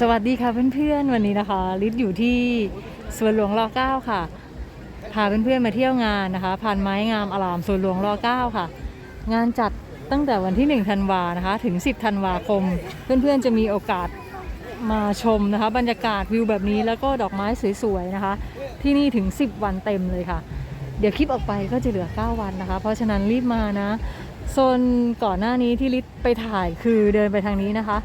สวัสดีค่ะเพื่อนๆวันนี้นะคะลิศอยู่ที่สวนหลวงรอ9ค่ะ พาเพื่อนๆมาเที่ยวงานนะคะผ่านไม้งามอารามสวนหลวงรอ9ค่ะ งานจัดตั้งแต่วันที่1ธันวานะคะถึง 10ธันวาคม เพื่อนๆจะมีโอกาสมาชมนะคะ บรรยากาศวิวแบบนี้แล้วก็ดอกไม้สวยๆนะคะ ที่นี่ถึง 10 วันเต็มเลยค่ะ เดี๋ยวคลิปออกไปก็จะเหลือ 9 วันนะคะ เพราะฉะนั้นรีบมานะโซนก่อนหน้านี้ที่ลิศไปถ่ายคือเดินไปทางนี้นะคะ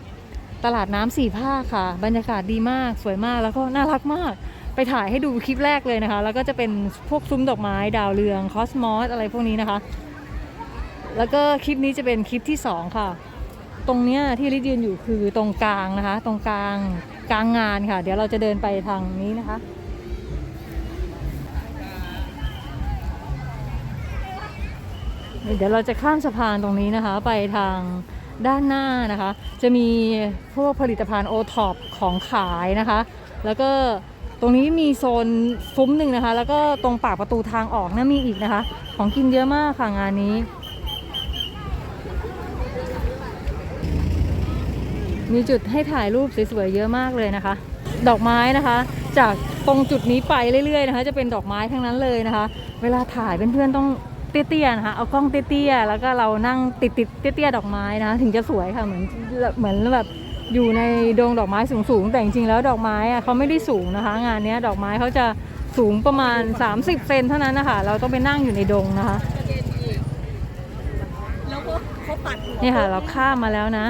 ตลาดน้ำสี่ภาคค่ะ บรรยากาศดีมากสวยมากแล้วก็น่ารักมาก ไปถ่ายให้ดูคลิปแรกเลยนะคะ แล้วก็จะเป็นพวกซุ้มดอกไม้ดาวเรืองคอสมอสอะไรพวกนี้นะคะ แล้วก็คลิปนี้จะเป็นคลิปที่สองค่ะ ตรงเนี้ยที่ลิศยืนอยู่คือตรงกลางนะคะ ตรงกลางกลางงานค่ะ เดี๋ยวเราจะเดินไปทางนี้นะคะเดี๋ยวเราจะข้ามสะพานตรงนี้นะคะ ไปทาง ด้านหน้านะคะ จะมีพวกผลิตภัณฑ์โอท็อปของขายนะคะ แล้วก็ตรงนี้มีโซนฟุ้มหนึ่งนะคะ แล้วก็ตรงปากประตูทางออกนะมีอีกนะคะ ของกินเยอะมากค่ะงานนี้ มีจุดให้ถ่ายรูปสวยๆเยอะมากเลยนะคะ ดอกไม้นะคะ จากตรงจุดนี้ไปเรื่อยๆนะคะ จะเป็นดอกไม้ทั้งนั้นเลยนะคะ เวลาถ่ายเพื่อนๆต้อง เตี้ยๆนะคะเอากล้องเตี้ยๆแล้วก็เรานั่งติดๆเตี้ยๆดอกไม้นะคะถึงจะสวยค่ะเหมือนเหมือนแบบอยู่ในดงดอกไม้สูงๆแต่จริงๆแล้วดอกไม้อะเขาไม่ได้สูงนะคะ งานนี้ดอกไม้เขาจะสูงประมาณ 30 เซนเท่านั้นนะคะเราต้องไปนั่งอยู่ในดงนะคะแล้วก็เขาปัดหัวนี่ค่ะ เราข้ามมาแล้วนะ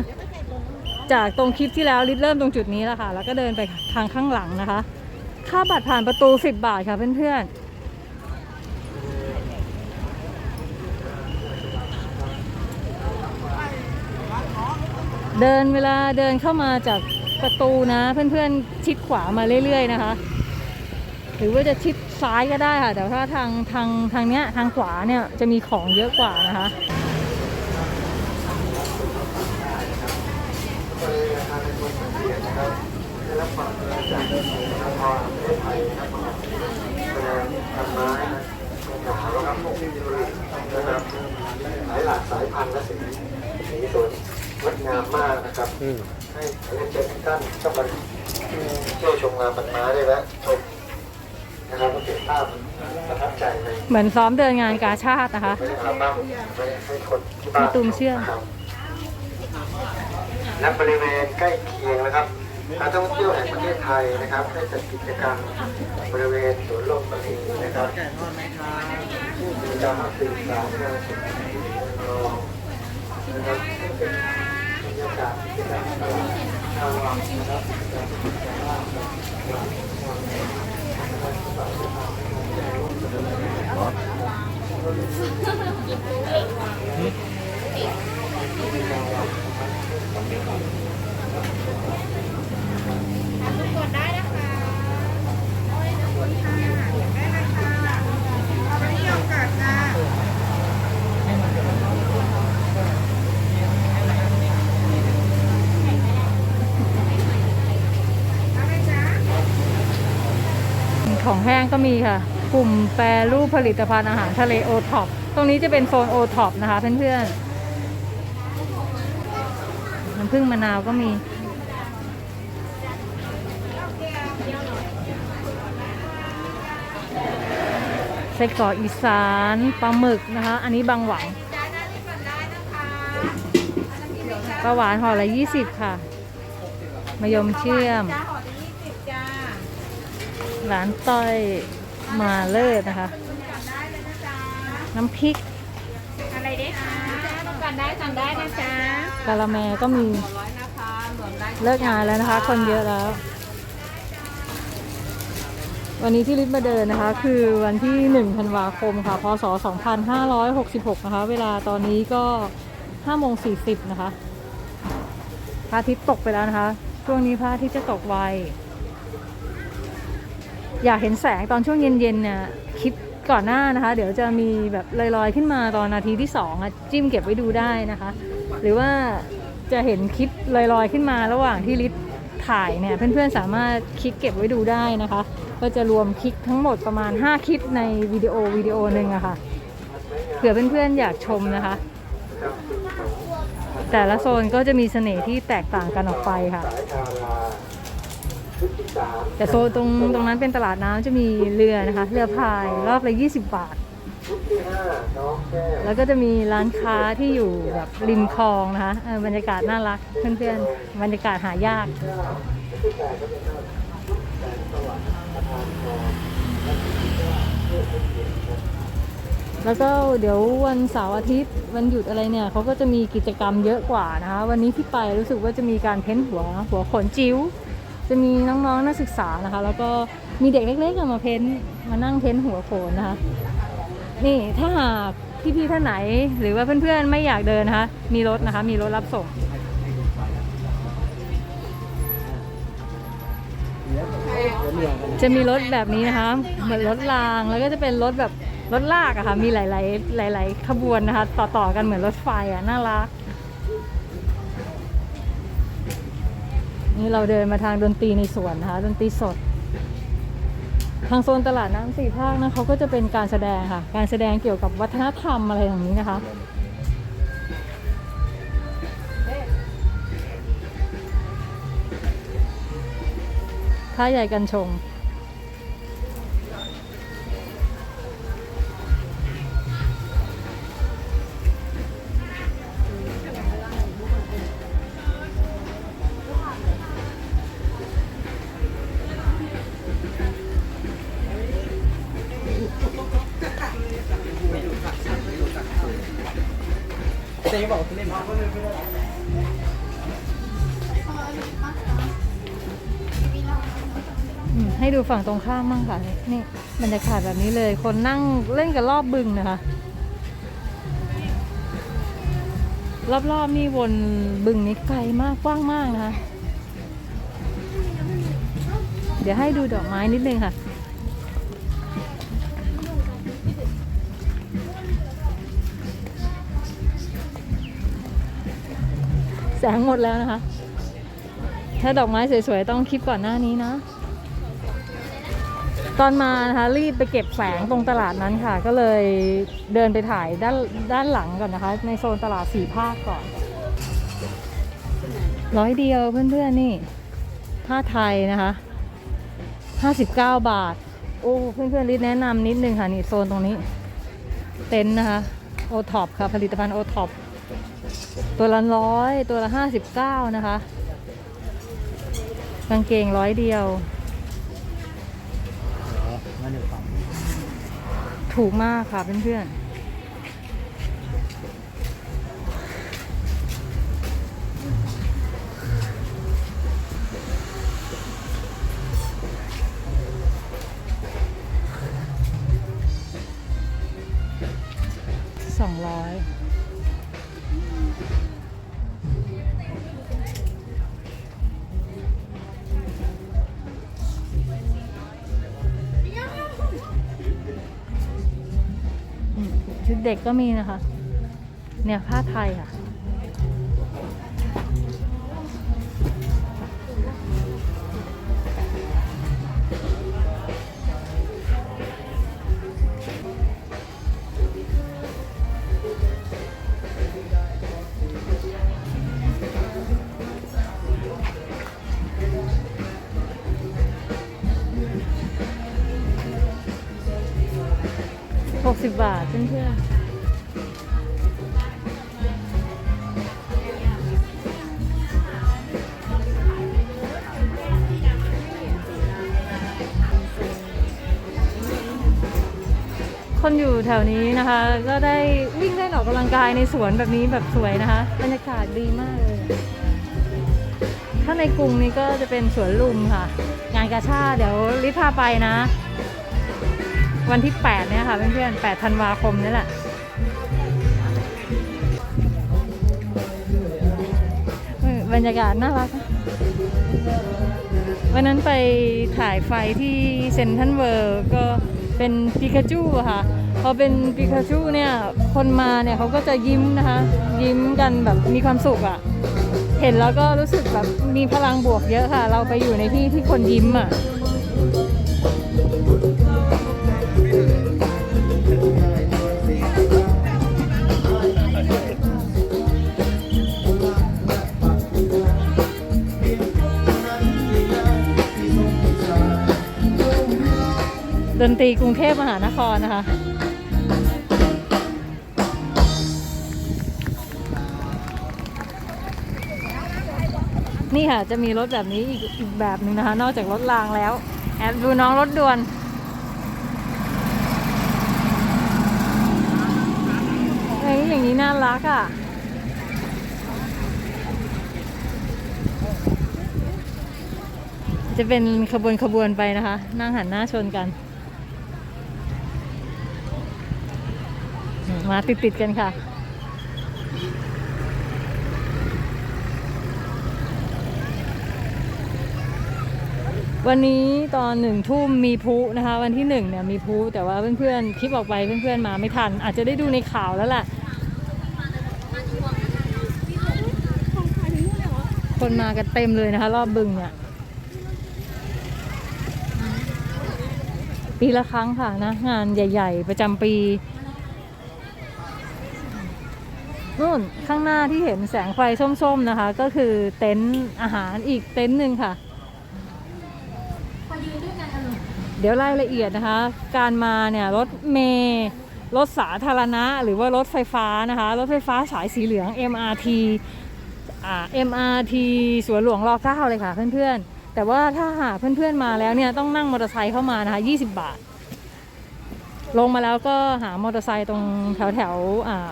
จากตรงคลิปที่แล้วลิศเริ่มตรงจุดนี้แล้วค่ะ แล้วก็เดินไปทางข้างหลังนะคะ ค่าบัตรผ่านประตู 10 บาทค่ะเพื่อนๆ เดินเวลาเดินเข้ามาจากประตูนะ เพื่อนๆชิดขวามาเรื่อยๆนะคะ หรือว่าจะชิดซ้ายก็ได้ค่ะ แต่ถ้าทางทางทางเนี้ยทางขวาเนี่ยจะมีของเยอะกว่านะคะหลายหลากสายพันธุ์และสีสีสวย งดงามมากนะครับ ให้เรียนเชิญทุกท่านเข้ามาเที่ยวชมงานปันไม้ได้แล้วชมนะครับก็เก็บภาพประทับใจในเหมือนซ้อมเดินงานกาชาตินะคะไม่ได้อัลบั้มไว้ให้คนที่บ้านมะตูมเชื่อมนะครับและบริเวณใกล้เคียงนะครับการท่องเที่ยวแห่งประเทศไทยนะครับได้จัดกิจกรรมบริเวณสวนลมบรีนะครับมีการสื่อสารงานศิลป์นะครับซึ่งเป็นบรรยากาศที่แบบตลาดทางวังนะครับ กดได้นะคะเอาไว้นะคุณค่ะได้นะคะเอาไปที่โอกาสค่ะ ของแห้ง ก็มีค่ะ กลุ่มแปรรูปผลิตภัณฑ์อาหารทะเลโอท็อปตรงนี้จะเป็นโซนโอท็อปนะคะเพื่อนๆน้ำผึ้งมะนาวก็มี ไส้กรอกอีสานปลาหมึกนะคะ อันนี้บางหวังปลาหวานห่อละยี่สิบค่ะ มะยมเชื่อม จ้าห่อที่ยี่สิบจ้า ร้านต้อยมาเลิศนะคะก่อนได้เลยนะจ๊ะน้ำพริก อะไรเด้คะต้องการได้สั่งได้นะจ๊ะกะละแมก็มีร้อยนะคะรวมได้เลิกงานแล้วนะคะ คนเยอะแล้ว วันนี้ที่ลิศมาเดินนะคะ คือวันที่1ธันวาคมค่ะ พศ 2566 นะคะ เวลาตอนนี้ก็5โมง40 นะคะพระอาทิตย์ตกไปแล้วนะคะ ช่วงนี้พระอาทิตย์จะตกไว อยากเห็นแสงตอนช่วงเย็นๆเนี่ยคลิปก่อนหน้านะคะ เดี๋ยวจะมีแบบลอยๆขึ้นมาตอนนาทีที่2อะจิ้มเก็บไว้ดูได้นะคะ หรือว่าจะเห็นคลิปลอยๆขึ้นมาระหว่างที่ลิศถ่ายเนี่ยเพื่อนๆสามารถคลิกเก็บไว้ดูได้นะคะ ก็จะรวมคลิกทั้งหมดประมาณ 5 คลิปในวิดีโอวิดีโอหนึ่งอะค่ะเผื่อเพื่อนๆอยากชมนะคะ แต่ละโซนก็จะมีเสน่ห์ที่แตกต่างกันออกไปค่ะ แต่โซนตรงตรงนั้นเป็นตลาดน้ำจะมีเรือนะคะ เรือพายรอบละ20 บาทชุดที่ห้าน้องแก้วแล้วก็จะมีร้านค้าที่อยู่แบบริมคลองนะคะเออบรรยากาศน่ารักเพื่อนๆบรรยากาศหายากเก้าชุดที่แปดก็เป็นชุดแสงสว่างประธานพรและชุดที่เก้าเพื่อเป็นเกียรติครับแล้วก็เดี๋ยววันเสาร์อาทิตย์วันหยุดอะไรเนี่ยเขาก็จะมีกิจกรรมเยอะกว่านะคะ วันนี้ที่ไปรู้สึกว่าจะมีการเพ้นหัวหัวขนจิ้ว จะมีน้องๆนักศึกษานะคะ แล้วก็มีเด็กเล็กๆมาเพ้นมานั่งเพ้นหัวโขนนะคะ นี่ถ้าหากพี่ๆท่านไหน หรือว่าเพื่อนๆไม่อยากเดินนะคะ มีรถนะคะ มีรถรับส่งจะมีรถแบบนี้นะคะ เหมือนรถรางแล้วก็จะเป็นรถแบบรถลากอะค่ะมีหลาย ๆ หลาย ๆ ขบวนนะคะ ต่อๆกันเหมือนรถไฟอะน่ารัก นี่เราเดินมาทางดนตรีในสวนนะคะดนตรีสด ทางโซนตลาดน้ำสี่ภาคนะเขาก็จะเป็นการแสดงค่ะ การแสดงเกี่ยวกับวัฒนธรรมอะไรอย่างนี้นะคะท่าใหญ่กันชง เจ๊บอกเล่นอืมให้ดูฝั่งตรงข้ามมั่งค่ะ นี่บรรยากาศแบบนี้เลย คนนั่งเล่นกับรอบบึงนะคะ รอบๆนี่วนบึงนี้ไกลมากกว้างมากนะคะ เดี๋ยวให้ดูดอกไม้นิดนึงค่ะ แสงหมดแล้วนะคะ ถ้าดอกไม้สวยๆ ต้องคลิปก่อนหน้านี้นะ ตอนมานะคะรีบไปเก็บแสงตรงตลาดนั้นค่ะ ก็เลยเดินไปถ่ายด้านด้านหลังก่อนนะคะ ในโซนตลาดสีภาคก่อน ร้อยเดียวเพื่อนๆนี่ผ้าไทยนะคะห้าสิบเก้าบาท โอ้เพื่อนๆรีบแนะนำนิดนึงค่ะนี่โซนตรงนี้ เต็นท์นะคะโอท็อปค่ะผลิตภัณฑ์โอท็อป ตัวละร้อยตัวละห้าสิบเก้านะคะ กางเกงร้อยเดียว ถูกมากค่ะเพื่อนๆสองร้อย ชุดเด็กก็มีนะคะ เนี่ยผ้าไทยค่ะ คนอยู่แถวนี้นะคะ ก็ได้วิ่งได้ออกกำลังกายในสวนแบบนี้แบบสวยนะคะบรรยากาศดีมากเลยถ้าในกรุงนี้ก็จะเป็นสวนลุมค่ะ งานกาชาเดี๋ยวลิพาไปนะ วันที่ 8 เนี่ยค่ะเพื่อนๆ8ธันวาคมนี่แหละบรรยากาศน่ารักวันนั้นไปถ่ายไฟที่เซนทรัลเวิร์ก็เป็นปิกาจูค่ะ พอเป็นปิกาจูเนี่ยคนมาเนี่ยเขาก็จะยิ้มนะคะ ยิ้มกันแบบมีความสุขอะเห็นแล้วก็รู้สึกแบบมีพลังบวกเยอะค่ะ เราไปอยู่ในที่ที่คนยิ้มอะดนตรีกรุงเทพมหานครนะคะ นี่ค่ะจะมีรถแบบนี้อีกอีกแบบหนึ่งนะคะ นอกจากรถรางแล้ว แอบดูน้องรถด่วนเอ้ยอย่างนี้น่ารักอะจะเป็นขบวนขบวนไปนะคะ นั่งหันหน้าชนกัน มาติดติดกันค่ะ วันนี้ตอนหนึ่งทุ่มมีพุนะคะ วันที่หนึ่งเนี่ยมีพุแต่ว่าเพื่อนๆคลิปออกไปเพื่อนๆมาไม่ทัน อาจจะได้ดูในข่าวแล้วแหละคนมากันเต็มเลยนะคะ รอบบึงเนี่ย ปีละครั้งค่ะนะ งานใหญ่ ๆ ประจำปีนู่นข้างหน้าที่เห็นแสงไฟส้มๆนะคะ ก็คือเต็นท์อาหารอีกเต็นท์หนึ่งค่ะ เดี๋ยวรายละเอียดนะคะ การมาเนี่ยรถเมล์รถสาธารณะ หรือว่ารถไฟฟ้านะคะ รถไฟฟ้าสายสีเหลือง MRT อ่า MRT สวนหลวงรอเก้าเลยค่ะเพื่อนๆ แต่ว่าถ้าหากเพื่อนๆมาแล้วเนี่ยต้องนั่งมอเตอร์ไซค์เข้ามานะคะ 20 บาท ลงมาแล้วก็หามอเตอร์ไซค์ตรงแถวแถวอ่า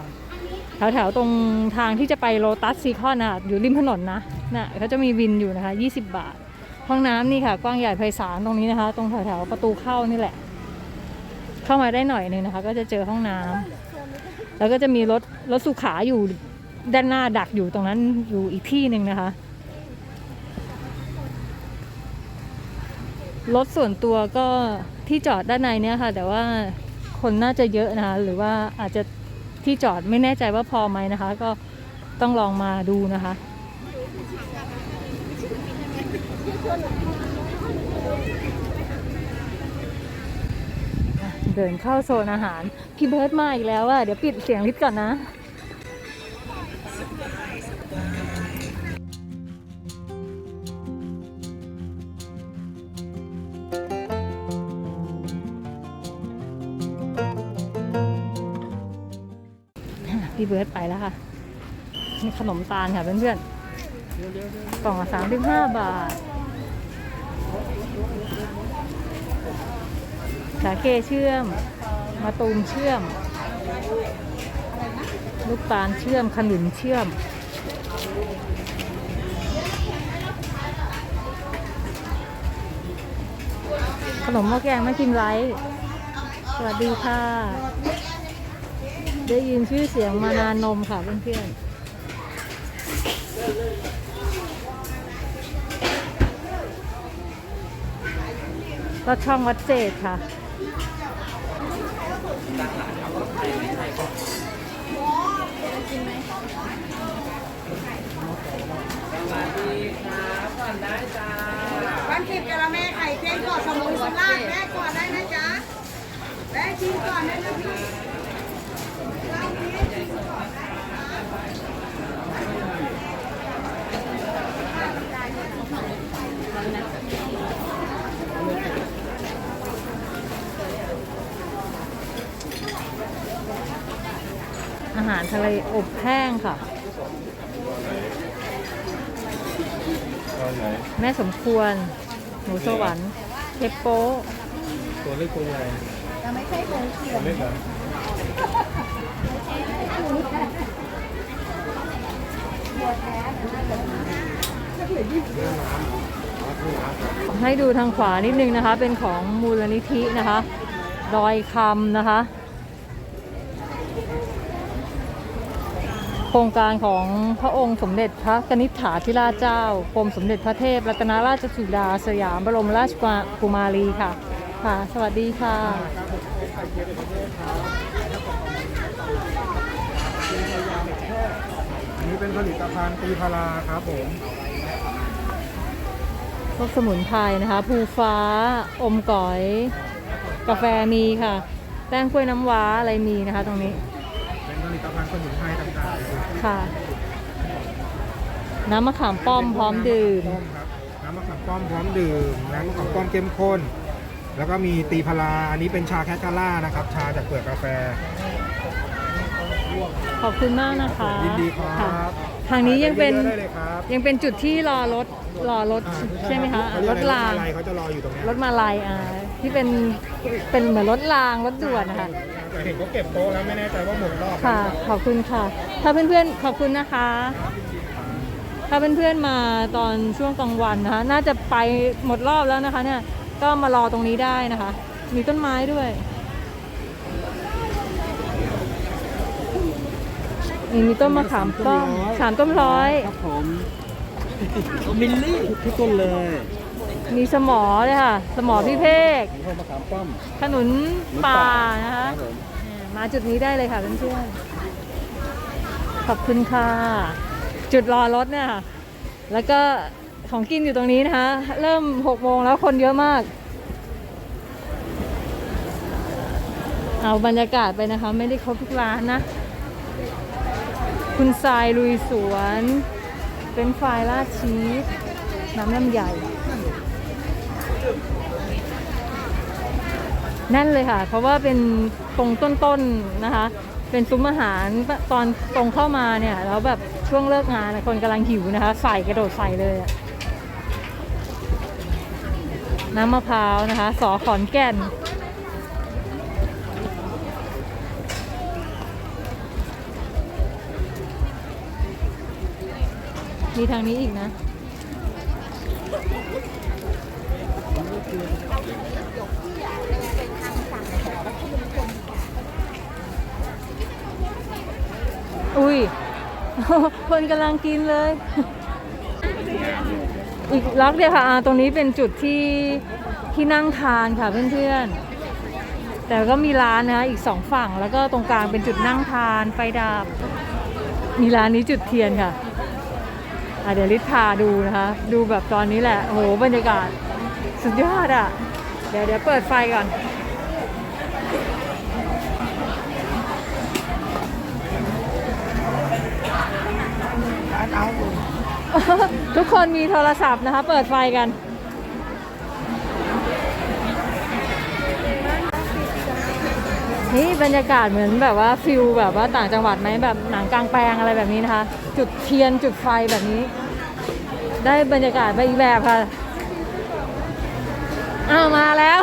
แถวแถวตรงทางที่จะไปโลตัสซีคอนนะคะอยู่ริมถนนนะน่ะเขาจะมีวินอยู่นะคะ 20 บาท ห้องน้ำนี่ค่ะ กว้างใหญ่ไพศาลตรงนี้นะคะ ตรงแถวๆประตูเข้านี่แหละ เข้ามาได้หน่อยหนึงนะคะ ก็จะเจอห้องน้ำแล้วก็จะมีรถรถสุขาอยู่ด้านหน้าดักอยู่ตรงนั้นอยู่อีกที่หนึ่งนะคะ รถส่วนตัวก็ที่จอดด้านในเนี่ยค่ะ แต่ว่าคนน่าจะเยอะนะคะ หรือว่าอาจจะที่จอดไม่แน่ใจว่าพอไหมนะคะ ก็ต้องลองมาดูนะคะ เดินเข้าโซนอาหาร พี่เบิร์ดมาอีกแล้วอะเดี๋ยวปิดเสียงลิฟต์ก่อนนะพี่เบิร์ดไปแล้วค่ะนี่ขนมตาลค่ะเพื่อนๆกล่องละสามสิบห้าบาท สาเกเชื่อมมาตูมเชื่อม ลูกตาลเชื่อมขนุนเชื่อม ขนมหม้อแกงไม่กินไรสวัสดีค่ะ ได้ยินชื่อเสียงมานานนมค่ะเพื่อนๆก็ช่องวัดเจดค่ะ วันสิบกะละแม่ไข่เค็มก่อนสมุนไพรแม่ก่อนได้นะจ๊ะแม่ชิมก่อนได้นะพี่ อาหารทะเลอบแห้งค่ะตอนไหนแม่สมควรหมูสวรรค์เทปโป้ตัวเล็กตัวใหญ่จะไม่ใช่ตัวเขียวเล็กเหรอให้ดูทางขวานิดนึงนะคะ เป็นของมูลนิธินะคะ ดอยคำนะคะ โครงการของพระองค์สมเด็จพระกนิษฐาธิราชเจ้ากรมสมเด็จพระเทพรัตนราชสุดาสยามบรมราชกุมารีค่ะ ค่ะ สวัสดีค่ะนนี้เป็นผลิตภัณฑ์ตีพาราครับผมพวกสมุนไพรนะคะ ภูฟ้า อมก๋อย กาแฟมีค่ะ แป้งกล้วยน้ำว้าอะไรมีนะคะตรงนี้ เป็นผลิตภัณฑ์สมุน ค่ะ น้ำมะขามป้อมพร้อมดื่มต้มครับน้ำมะขามป้อมพร้อมดื่ม น้ำมะขามป้อมเข้มข้น แล้วก็มีตีพาราอันนี้เป็นชาแคทคาร่านะครับ ชาจากเปลือกกาแฟ ขอบคุณมากนะคะยินดีครับะทางนี้ยังเป็นได้เลยครับยังเป็นจุดที่รอรถรอรถอ่าใช่ไหมคะเขอะเยรกถอะไรางอะไรเขาจะรออยู่ตรงเนี้ยรถมาลายอ่าที่เป็นเป็นเหมือนรถรางรถด่วนนะคะแต่ เห็นเขาเก็บโต๊ะแล้วไม่แน่ใจว่าหมุนรอบค่ะ ขอบคุณค่ะ ถ้าเพื่อนๆ ขอบคุณนะคะ ถ้าเพื่อนๆ มาตอนช่วงกลางวันนะคะ น่าจะไปหมดรอบแล้วนะคะเนี่ย ก็มารอตรงนี้ได้นะคะ มีต้นไม้ด้วยมีมีต้นมะขามป้อมขามต้มร้อยครับผมมิลลี่ทุกต้นเลย มีสมอเลยค่ะ สมอพี่เพกผมเข้ามะขามป้อมขนุนป่านะคะครับผมอ่ามาจุดนี้ได้เลยค่ะเพื่อนๆขอบคุณค่ะ จุดรอรถเนี่ยค่ะแล้วก็ของกินอยู่ตรงนี้นะคะ เริ่ม6โมงแล้วคนเยอะมาก เอาบรรยากาศไปนะคะ ไม่ได้ครบทุกร้านนะ คุณทรายลุยสวน เป็นไฟรายราดชีสน้ำลำใหญ่ แน่นเลยค่ะ เพราะว่าเป็นตรงต้นๆนะคะ เป็นซุ้มอาหารตอนตรงเข้ามาเนี่ยแล้วแบบช่วงเลิกงานคนกำลังหิวนะคะ ใส่กระโดดใส่เลยน้ำมะพร้าวนะคะ สอขอนแก่นมีทางนี้อีกนะ อุ้ย คนกำลังกินเลย อีกล็อกเดียวค่ะ ตรงนี้เป็นจุดที่ที่นั่งทานค่ะเพื่อนๆ แต่ก็มีร้านนะคะอีกสองฝั่งแล้วก็ตรงกลางเป็นจุดนั่งทานไฟดับ มีร้านนี้จุดเทียนค่ะอะเดี๋ยวลิศพาดูนะคะ ดูแบบตอนนี้แหละ โอ้โหบรรยากาศสุดยอดอะ เดี๋ยวเดี๋ยวเปิดไฟก่อน ทุกคนมีโทรศัพท์นะคะ เปิดไฟกัน นี่บรรยากาศเหมือนแบบว่าฟิลแบบว่าต่างจังหวัดไหมแบบหนังกลางแปลงอะไรแบบนี้นะคะ จุดเทียนจุดไฟแบบนี้ ได้บรรยากาศไปอีกแบบค่ะอ้าวมาแล้ว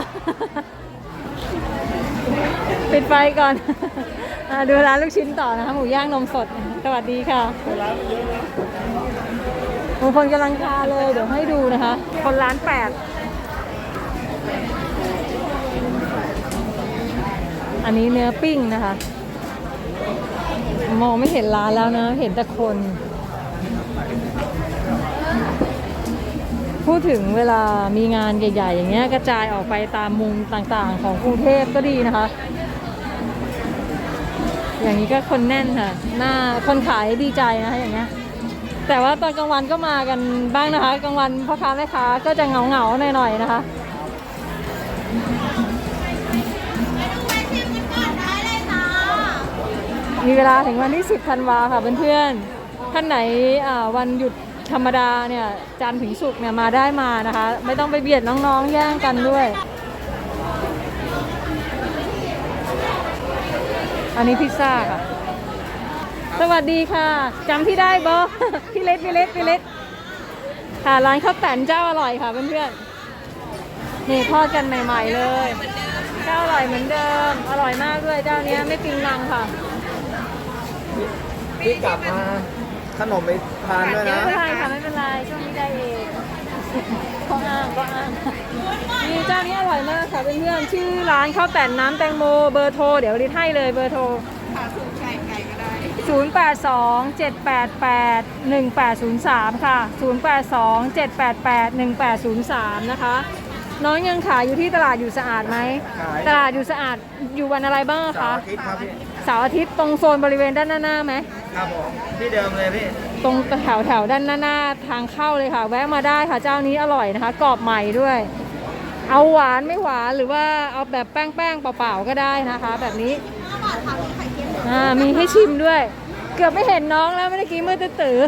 ปิดไฟก่อนอดูร้านลูกชิ้นต่อนะคะหมูย่างนมสด สวัสดีค่ะบา งคนกำลังทาเลย เดี๋ยวให้ดูนะคะ คนร้านแปด อันนี้เนื้อปิ้งนะคะ มองไม่เห็นร้านแล้วนะ เห็นแต่คน พูดถึงเวลามีงานใหญ่ ๆ อย่างเงี้ยกระจายออกไปตามมุมต่างๆ ของกรุงเทพก็ดีนะคะ อย่างนี้ก็คนแน่นค่ะ หน้าคนขายดีใจนะคะอย่างเงี้ย แต่ว่าตอนกลางวันก็มากันบ้างนะคะกลางวันพ่อค้าแม่ค้าก็จะเหงาเหงาหน่อยๆนะคะมีเวลาถึงวันที่ 10ธันวาค่ะเพื่อนๆท่านไหนวันหยุดธรรมดาเนี่ยจันถึงศุกเนี่ยมาได้มานะคะ ไม่ต้องไปเบียดน้องๆ แย่งกันด้วย อันนี้พิซซ่าค่ะ สวัสดีค่ะจำพี่ได้บอพี่เล็กพี่เล็กพี่เล็กค่ะร้านข้าวแตนเจ้าอร่อยค่ะเพื่อนๆนี่ทอดกันใหม่ๆเลย เจ้าอร่อยเหมือนเดิม อร่อยมากด้วยเจ้าเนี้ยไม่ปิงมังค่ะพี่กลับมาขนมไปทานด้วยไม่นะเป็นไรค่ะไม่เป็นไรช่วงนี้ได้เองก็อ้างก็อ้างนี่เจ้านี้อร่อยมากค่ะเพื่อนๆชื่อร้านข้าวแต่นน้ำแตงโมเบอร์โทรเดี๋ยวริดให้เลยเบอร์โทร 0827881803 ค่ะ 0827881803 นะคะ น้องยังขายอยู่ที่ตลาดอยู่สะอาดไหมตลาดอยู่สะอาดอยู่วันอะไรบ้างคะสาวอาทิตย์ตรงโซนบริเวณด้านหน้าไหม ครับผมที่เดิมเลยพี่ ตรงแถวแถวด้านหน้าๆทางเข้าเลยค่ะ แวะมาได้ค่ะเจ้านี้อร่อยนะคะกรอบใหม่ด้วย เอาหวานไม่หวานหรือว่าเอาแบบแป้งแป้งเปล่าๆก็ได้นะคะ แบบนี้ อ่ามีให้ชิมด้วย เกือบไม่เห็นน้องแล้วไม่ได้กินมือตื้อ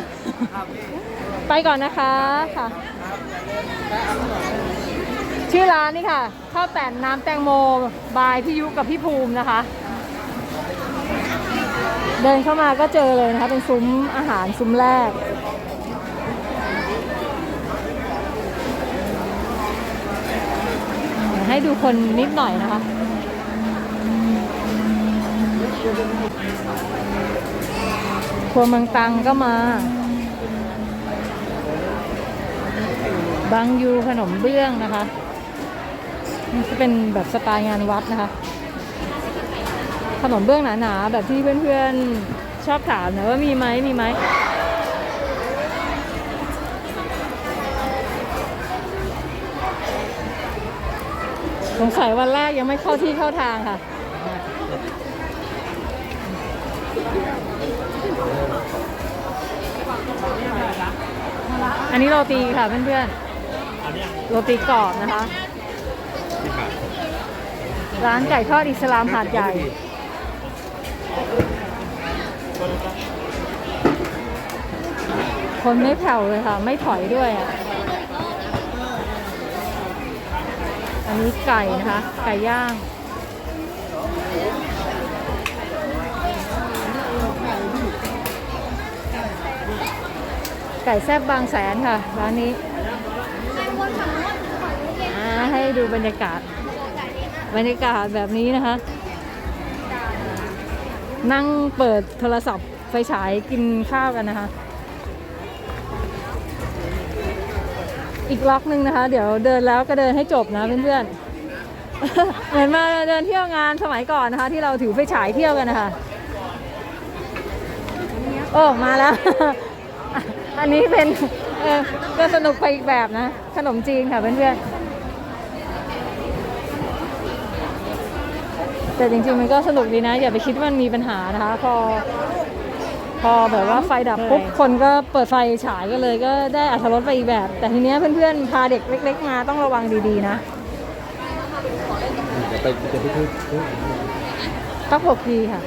ไปก่อนนะคะค่ะ ชื่อร้านนี่ค่ะข้าวแต่นน้ำแตงโมบายพี่ยุกับพี่ภูมินะคะ เดินเข้ามาก็เจอเลยนะคะ เป็นซุ้มอาหารซุ้มแรกให้ดูคนนิดหน่อยนะคะ ครัวเมืองตังก็มา บางยูขนมเบื้องนะคะนี่จะเป็นแบบสไตล์งานวัดนะคะ ขนมเบื้องหนาๆแบบที่เพื่อนๆชอบถามนะว่ามีไหมมีไหมสงสัยวันแรกยังไม่เข้าที่เข้าทางค่ะ อั นนี้โรตีค่ะเพื่อนๆโรตีกรอบนะคะ ร้านไก่ทอดอิสลามหาดใหญ่ คนไม่แผ่วเลยค่ะ ไม่ถอยด้วยอะ อันนี้ไก่นะคะ ไก่ย่าง ไก่แซบบางแสนค่ะร้านนี้ให้ดูบรรยากาศ บรรยากาศแบบนี้นะคะ นั่งเปิดโทรศัพท์ไฟฉายกินข้าวกันนะคะ อีกล็อกหนึ่งนะคะ เดี๋ยวเดินแล้วก็เดินให้จบนะเพื่อนๆ เหมือนมาเดินเที่ยวงานสมัยก่อนนะคะ ที่เราถือไฟฉายเที่ยวกันนะคะ โอ้ มาแล้ว อันนี้เป็นเออก็สนุกไปอีกแบบนะ ขนมจีนค่ะเพื่อนๆ แต่จริงๆมันก็สนุกดีนะ อย่าไปคิดว่ามันมีปัญหานะคะ พอ พอแบบว่าไฟดับปุ๊บคนก็เปิดไฟฉายกันเลยก็ได้อัธรสไปอีกแบบ แต่ทีเนี้ยเพื่อนๆ พาเด็กเล็ก ๆ มาต้องระวังดีๆนะเดี๋ยวไปเดี๋ยวไปคุยคุยต้องหกทีค่ะ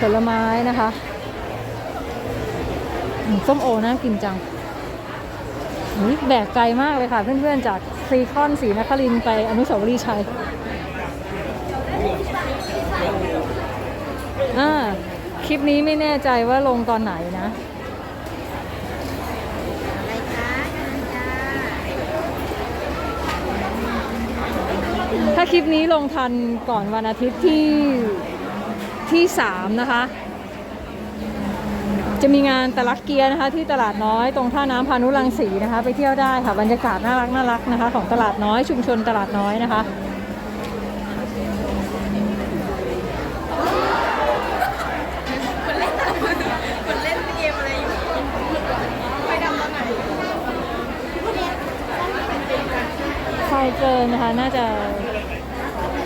ผลไม้นะคะอืมส้มโอน่ากินจังนี่แบกไกลมากเลยค่ะ เพื่อนๆ จากซีคอนศรีนครินไปอนุสาวรีย์ชัยอ่าคลิปนี้ไม่แน่ใจว่าลงตอนไหนนะถ้าคลิปนี้ลงทันก่อนวันอาทิตย์ที่ ที่สามนะคะ จะมีงานตะลักเกียร์นะคะ ที่ตลาดน้อยตรงท่าน้ำพานุรังสีนะคะ ไปเที่ยวได้ค่ะบรรยากาศน่ารักน่ารักนะคะ ของตลาดน้อยชุมชนตลาดน้อยนะคะคนเล่นเกมอะไรอยู่ไฟดำตอนไหนไฟเกินนะคะ น่าจะ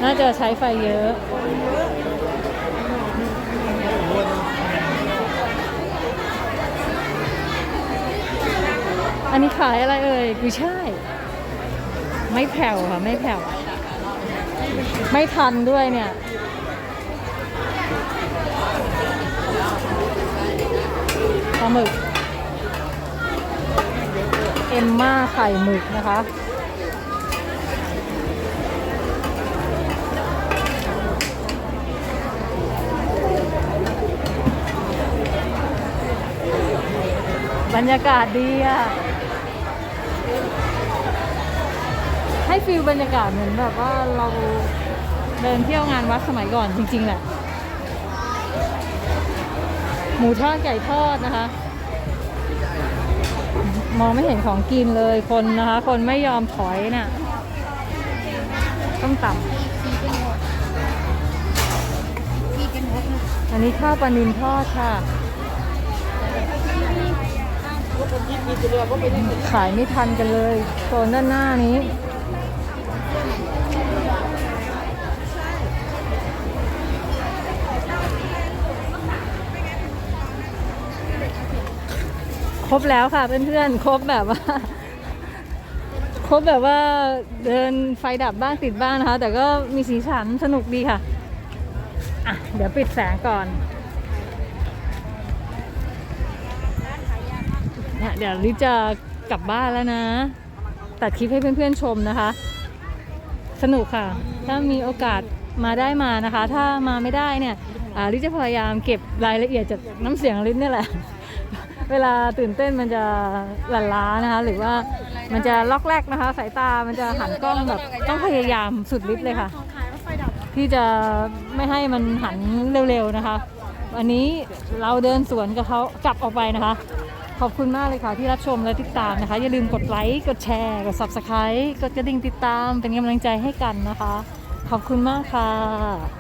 น่าจะใช้ไฟเยอะ อันนี้ขายอะไรเอ่ยกุยช่ายไม่แผ่วค่ะ ไม่แผ่ว ไม่ทันด้วยเนี่ย ปลาหมึก เอ็มม่าไข่หมึกนะคะ บรรยากาศดีอะ ฟิลบรรยากาศเหมือนแบบว่าเราเดินเที่ยวงานวัดสมัยก่อนจริงๆแหละ หมูทอดไก่ทอดนะคะ มองไม่เห็นของกินเลยคนนะคะ คนไม่ยอมถอยน่ะต้องต่ำอันนี้ข้าวปลานินทอดค่ะขายไม่ทันกันเลยโซนด้านหน้านี้ ครบแล้วค่ะเพื่อนๆครบแบบว่าครบแบบว่าเดินไฟดับบ้างติดบ้างนะคะ แต่ก็มีสีสันสนุกดีค่ะอะ เดี๋ยวปิดแสงก่อนเนี่ยเดี๋ยวลิจะกลับบ้านแล้วนะ ตัดคลิปให้เพื่อนๆชมนะคะ สนุกค่ะ ถ้ามีโอกาสมาได้มานะคะ ถ้ามาไม่ได้เนี่ยลิจะพยายามเก็บรายละเอียดจากน้ำเสียงลิศนี่แหละ เวลาตื่นเต้นมันจะหลั่นล้านะคะ หรือว่ามันจะล็อกแรกนะคะ สายตามันจะหันกล้องแบบต้องพยายามสุดฤทธิ์เลยค่ะ ที่จะไม่ให้มันหันเร็วๆนะคะ วันนี้เราเดินสวนกับเขากลับออกไปนะคะ ขอบคุณมากเลยค่ะที่รับชมและติดตามนะคะ อย่าลืมกดไลค์กดแชร์กด subscribe กดกระดิ่งติดตามเป็นกำลังใจให้กันนะคะ ขอบคุณมากค่ะ